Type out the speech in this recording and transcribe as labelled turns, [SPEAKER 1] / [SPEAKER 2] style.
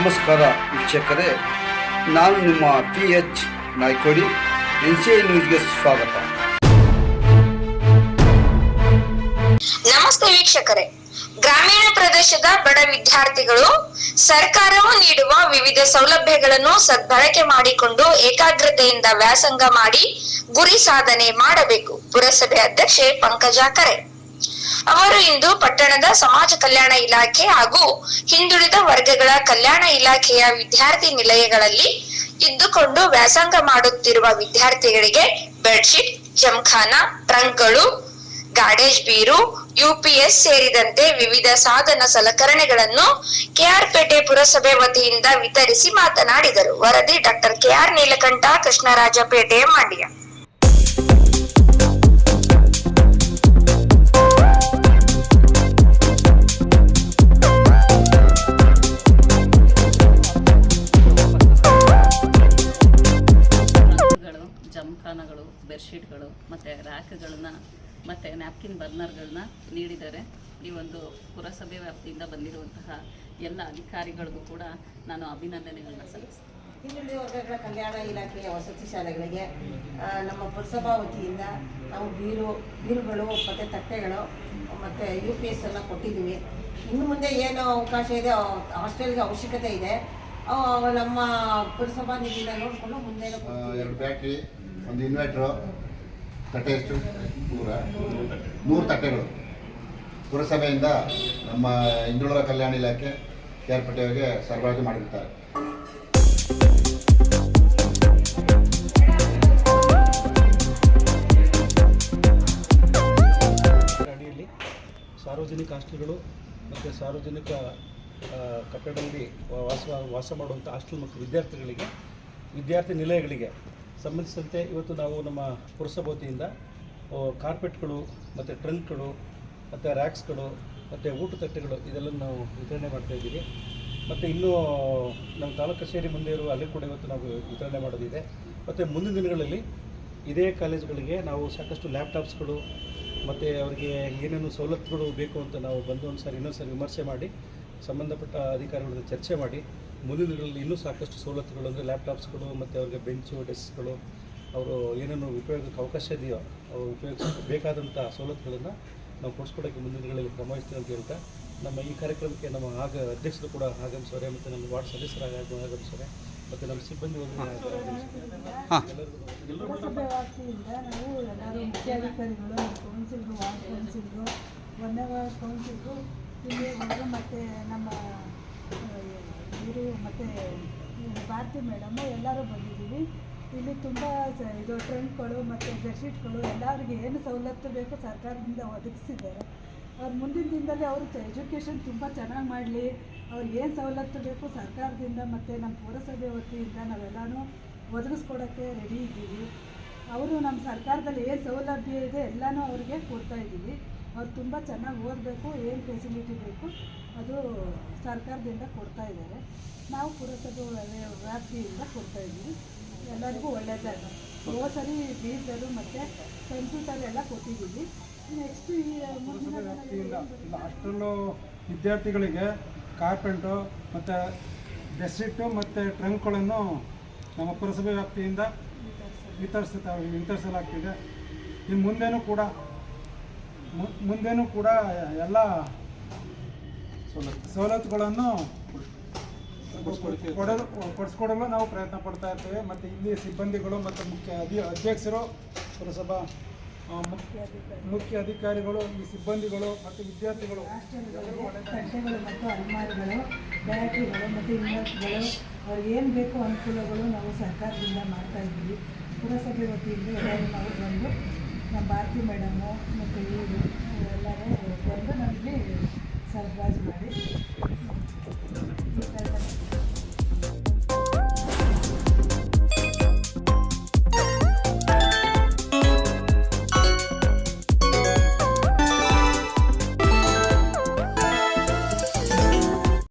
[SPEAKER 1] ನಮಸ್ಕಾರ ವೀಕ್ಷಕರೇ, ನಾನು ನಿಮ್ಮ P H Naikodi, N C I ನ್ಯೂಸ್ಗೆ ಸ್ವಾಗತ.
[SPEAKER 2] ನಮಸ್ತೆ ವೀಕ್ಷಕರೇ. ಗ್ರಾಮೀಣ ಪ್ರದೇಶದ ಬಡ ವಿದ್ಯಾರ್ಥಿಗಳು ಸರ್ಕಾರವು ನೀಡುವ ವಿವಿಧ ಸೌಲಭ್ಯಗಳನ್ನು ಸದ್ಬಳಕೆ ಮಾಡಿಕೊಂಡು ಏಕಾಗ್ರತೆಯಿಂದ ವ್ಯಾಸಂಗ ಮಾಡಿ ಗುರಿ ಸಾಧನೆ ಮಾಡಬೇಕು. ಪುರಸಭೆ ಅಧ್ಯಕ್ಷೆ ಪಂಕಜಾ ಕರೆ. ಅವರು ಇಂದು ಪಟ್ಟಣದ ಸಮಾಜ ಕಲ್ಯಾಣ ಇಲಾಖೆ ಹಾಗೂ ಹಿಂದುಳಿದ ವರ್ಗಗಳ ಕಲ್ಯಾಣ ಇಲಾಖೆಯ ವಿದ್ಯಾರ್ಥಿ ನಿಲಯಗಳಲ್ಲಿ ಇದ್ದುಕೊಂಡು ವ್ಯಾಸಂಗ ಮಾಡುತ್ತಿರುವ ವಿದ್ಯಾರ್ಥಿಗಳಿಗೆ ಬೆಡ್ಶೀಟ್, ಜಮ್ಖಾನ, ಟ್ರಂಕ್ಗಳು, ಗಾಡೇಜ್ ಬೀರು, ಯುಪಿಎಸ್ ಸೇರಿದಂತೆ ವಿವಿಧ ಸಾಧನ ಸಲಕರಣೆಗಳನ್ನು ಕೆಆರ್ ಪೇಟೆ ಪುರಸಭೆ ವತಿಯಿಂದ ವಿತರಿಸಿ ಮಾತನಾಡಿದರು. ವರದಿ ಡಾಕ್ಟರ್ ಕೆಆರ್ ನೀಲಕಂಠ, ಕೃಷ್ಣರಾಜಪೇಟೆ, ಮಂಡ್ಯ.
[SPEAKER 3] ಜಮ್ಖಾನಗಳು ಬೆಡ್ಶೀಟ್ಗಳು ಮತ್ತು ರ್ಯಾಕ್ಗಳನ್ನು ಮತ್ತು ನ್ಯಾಪ್ಕಿನ್ ಬರ್ನರ್ಗಳನ್ನ ನೀಡಿದ್ದಾರೆ ಈ ಒಂದು ಪುರಸಭೆ ವ್ಯಾಪ್ತಿಯಿಂದ ಬಂದಿರುವಂತಹ ಎಲ್ಲ ಅಧಿಕಾರಿಗಳಿಗೂ ಕೂಡ ನಾನು ಅಭಿನಂದನೆಗಳನ್ನ ಸಲ್ಲಿಸ್ತೀನಿ.
[SPEAKER 4] ಹಿಂದುಳಿದ ವರ್ಗಗಳ ಕಲ್ಯಾಣ ಇಲಾಖೆಯ ವಸತಿ ಶಾಲೆಗಳಿಗೆ ನಮ್ಮ ಪುರಸಭಾ ವತಿಯಿಂದ ನಾವು ಬೀರು ಬೀರುಗಳು ಮತ್ತು ತಟ್ಟೆಗಳು ಮತ್ತು ಯು ಪಿ ಎಸ್ ಎಲ್ಲ ಕೊಟ್ಟಿದ್ದೀವಿ. ಇನ್ನು ಮುಂದೆ ಏನು ಅವಕಾಶ ಇದೆ ಹಾಸ್ಟೆಲ್ಗೆ ಅವಶ್ಯಕತೆ ಇದೆ ನಮ್ಮ ಪುರಸಭಾ ನಿಧಿನ ನೋಡಿಕೊಂಡು ಮುಂದೆ
[SPEAKER 5] ಎರಡು ಬ್ಯಾಟ್ರಿ ಒಂದು ಇನ್ವರ್ಟ್ರು ತಟ್ಟೆ ಎಷ್ಟು? ನೂರ. ನೂರು ತಟ್ಟೆಗಳು. ಪುರಸಭೆಯಿಂದ ನಮ್ಮ ಹಿಂದುಳಿದ ಕಲ್ಯಾಣ ಇಲಾಖೆ ಕೇರ್ಪಟ್ಟೆಯವರಿಗೆ ಸರಬರಾಜು ಮಾಡಿರ್ತಾರೆ
[SPEAKER 6] ಅಡಿಯಲ್ಲಿ ಸಾರ್ವಜನಿಕ ಹಾಸ್ಟೆಲ್ಗಳು ಮತ್ತು ಸಾರ್ವಜನಿಕ ಕಟ್ಟಡದಲ್ಲಿ ವಾಸ ವಾಸ ಮಾಡುವಂಥ ಹಾಸ್ಟೆಲ್ ಮತ್ತು ವಿದ್ಯಾರ್ಥಿಗಳಿಗೆ, ವಿದ್ಯಾರ್ಥಿ ನಿಲಯಗಳಿಗೆ ಸಂಬಂಧಿಸಿದಂತೆ ಇವತ್ತು ನಾವು ನಮ್ಮ ಪುರಸಭೆ ವತಿಯಿಂದ ಆ, ಕಾರ್ಪೆಟ್ಗಳು ಮತ್ತು ಟ್ರಂಕ್ಗಳು ಮತ್ತು ರ್ಯಾಕ್ಸ್ಗಳು ಮತ್ತು ಊಟ ತಟ್ಟೆಗಳು ಇದೆಲ್ಲ ನಾವು ವಿತರಣೆ ಮಾಡ್ತಾಯಿದ್ದೀವಿ ಮತ್ತು ಇನ್ನೂ ನಮ್ಮ ತಾಲೂಕು ಕಚೇರಿ ಮುಂದೆ ಇರುವ ಅಲ್ಲಿ ಕೂಡ ಇವತ್ತು ನಾವು ವಿತರಣೆ ಮಾಡೋದಿದೆ. ಮತ್ತು ಮುಂದಿನ ದಿನಗಳಲ್ಲಿ ಇದೇ ಕಾಲೇಜುಗಳಿಗೆ ನಾವು ಸಾಕಷ್ಟು ಲ್ಯಾಪ್ಟಾಪ್ಸ್ಗಳು ಮತ್ತು ಅವರಿಗೆ ಏನೇನು ಸವಲತ್ತುಗಳು ಬೇಕು ಅಂತ ನಾವು ಬಂದು ಒಂದು ಸಾರಿ ಇನ್ನೊಂದು ಸಾರಿ ವಿಮರ್ಶೆ ಮಾಡಿ ಸಂಬಂಧಪಟ್ಟ ಅಧಿಕಾರಿಗಳ ಜೊತೆ ಚರ್ಚೆ ಮಾಡಿ ಮುಂದಿನ ದಿನಗಳಲ್ಲಿ ಇನ್ನೂ ಸಾಕಷ್ಟು ಸವಲತ್ತುಗಳು ಅಂದರೆ ಲ್ಯಾಪ್ಟಾಪ್ಸ್ಗಳು ಮತ್ತು ಅವ್ರಿಗೆ ಬೆಂಚು ಡೆಸ್ಕ್ಗಳು ಅವರು ಏನೇನು ಉಪಯೋಗಕ್ಕೆ ಅವಕಾಶ ಇದೆಯೋ ಅವರು ಉಪಯೋಗಿಸೋಕ್ಕೆ ಬೇಕಾದಂಥ ಸವಲತ್ತುಗಳನ್ನು ನಾವು ಕೊಡಿಸ್ಕೊಡೋಕ್ಕೆ ಮುಂದಿನ ದಿನಗಳಲ್ಲಿ ಕ್ರಮ ವಹಿಸ್ತೀವಿ ಅಂತ ಹೇಳ್ತಾ ನಮ್ಮ ಈ ಕಾರ್ಯಕ್ರಮಕ್ಕೆ ನಮ್ಮ ಆಗ ಅಧ್ಯಕ್ಷರು ಕೂಡ ಆಗಮಿಸೋರೆ ಮತ್ತು ನಮ್ಮ ವಾರ್ಡ್ ಸದಸ್ಯರಾಗಿ ಆಗ- ಆಗಮಿಸೋರೆ ಮತ್ತು ನಮ್ಮ ಸಿಬ್ಬಂದಿ
[SPEAKER 7] ವ್ಯಾಪ್ತಿಯಿಂದ ನಾವು ಎಲ್ಲರೂ ಮುಖ್ಯಾಧಿಕಾರಿಗಳು ಕೌನ್ಸಿಲ್ರು ವಾರ್ಡ್ ಕೌನ್ಸಿಲ್ರು ಕೌನ್ಸಿಲ್ರು ತಿಂಡಿಯವರು ಮತ್ತು ನಮ್ಮ ಇವರು ಮತ್ತು ಭಾರತಿ ಮೇಡಮು, ಎಲ್ಲರೂ ಬಂದಿದ್ದೀವಿ. ಇಲ್ಲಿ ತುಂಬ ಇದು ಟ್ರೆಂಡ್ಗಳು ಮತ್ತು ಬೆಡ್ಶೀಟ್ಗಳು ಎಲ್ಲರಿಗೆ ಏನು ಸವಲತ್ತು ಬೇಕು ಸರ್ಕಾರದಿಂದ ಒದಗಿಸಿದ್ದಾರೆ. ಅವ್ರು ಮುಂದಿನ ದಿನದಲ್ಲಿ ಅವರು ಎಜುಕೇಷನ್ ತುಂಬ ಚೆನ್ನಾಗಿ ಮಾಡಲಿ, ಅವ್ರಿಗೆ ಏನು ಸವಲತ್ತು ಬೇಕು ಸರ್ಕಾರದಿಂದ ಮತ್ತು ನಮ್ಮ ಪುರಸಭೆ ವತಿಯಿಂದ ನಾವೆಲ್ಲನೂ ಒದಗಿಸ್ಕೊಡೋಕ್ಕೆ ರೆಡಿ ಇದ್ದೀವಿ. ಅವರು ನಮ್ಮ ಸರ್ಕಾರದಲ್ಲಿ ಏನು ಸೌಲಭ್ಯ ಇದೆ ಎಲ್ಲನೂ ಅವ್ರಿಗೆ ಕೊಡ್ತಾ ಇದ್ದೀವಿ. ಅವ್ರು ತುಂಬ ಚೆನ್ನಾಗಿ ಓದಬೇಕು ಏನು ಫೆಸಿಲಿಟಿ ಬೇಕು ಅದು ಸರ್ಕಾರದಿಂದ ಕೊಡ್ತಾ ಇದ್ದಾರೆ. ನಾವು ಪುರಸಭೆ ವ್ಯ- ವ್ಯಾಪ್ತಿಯಿಂದ ಕೊಡ್ತಾ ಇದ್ದೀವಿ. ಎಲ್ಲರಿಗೂ ಒಳ್ಳೆಯದಾಗ ಹೋದ ಸರಿ ಮತ್ತು ಕಂಪ್ಯೂಟರ್ ಎಲ್ಲ ಕೊಟ್ಟಿದ್ದೀವಿ. ನೆಕ್ಸ್ಟ್ ಈ
[SPEAKER 6] ಹಾಸ್ಟೆಲ್ಲು ವಿದ್ಯಾರ್ಥಿಗಳಿಗೆ ಕಾರ್ಪೆಂಟು ಮತ್ತು ಬೆಡ್ಶೀಟು ಮತ್ತು ಟ್ರಂಕ್ಗಳನ್ನು ನಮ್ಮ ಪುರಸಭೆ ವ್ಯಾಪ್ತಿಯಿಂದ ವಿತರಿಸ್ತಾ ವಿತರಿಸಲಾಗ್ತಿದೆ. ಇನ್ನು ಮುಂದೆನೂ ಕೂಡ ಮುಂದೇನೂ ಕೂಡ ಎಲ್ಲ ಸವಲತ್ತುಗಳನ್ನು ಕೊಡಲು ಕೊಡಿಸ್ಕೊಡಲು ನಾವು ಪ್ರಯತ್ನ ಪಡ್ತಾ ಇರ್ತೇವೆ. ಮತ್ತು ಇಲ್ಲಿ ಸಿಬ್ಬಂದಿಗಳು ಮತ್ತು ಮುಖ್ಯ ಅಧಿ ಅಧ್ಯಕ್ಷರು ಪುರಸಭಾ ಮುಖ್ಯ ಮುಖ್ಯ ಅಧಿಕಾರಿಗಳು ಈ ಸಿಬ್ಬಂದಿಗಳು ಮತ್ತು ವಿದ್ಯಾರ್ಥಿಗಳು.
[SPEAKER 7] ತಟ್ಟೆಗಳು ಮತ್ತು ಅಲ್ಮಾರಿಗಳು ಬ್ಯಾಟ್ರಿಗಳು ಮತ್ತು ಇನ್ವರ್ಟ್ಗಳು ಅವ್ರಿಗೆ ಏನು ಬೇಕು ಅನುಕೂಲಗಳು ನಾವು ಸರ್ಕಾರದಿಂದ ಮಾಡ್ತಾ ಇದ್ದೀವಿ. ಪುರಸಭೆ ವತಿಯಿಂದ ಎಲ್ಲರೂ ನಾವು ಬಂದು ನಮ್ಮ ಭಾರತಿ ಮೇಡಮು ಮತ್ತು ಇವರು ಎಲ್ಲರೂ ಬಂದು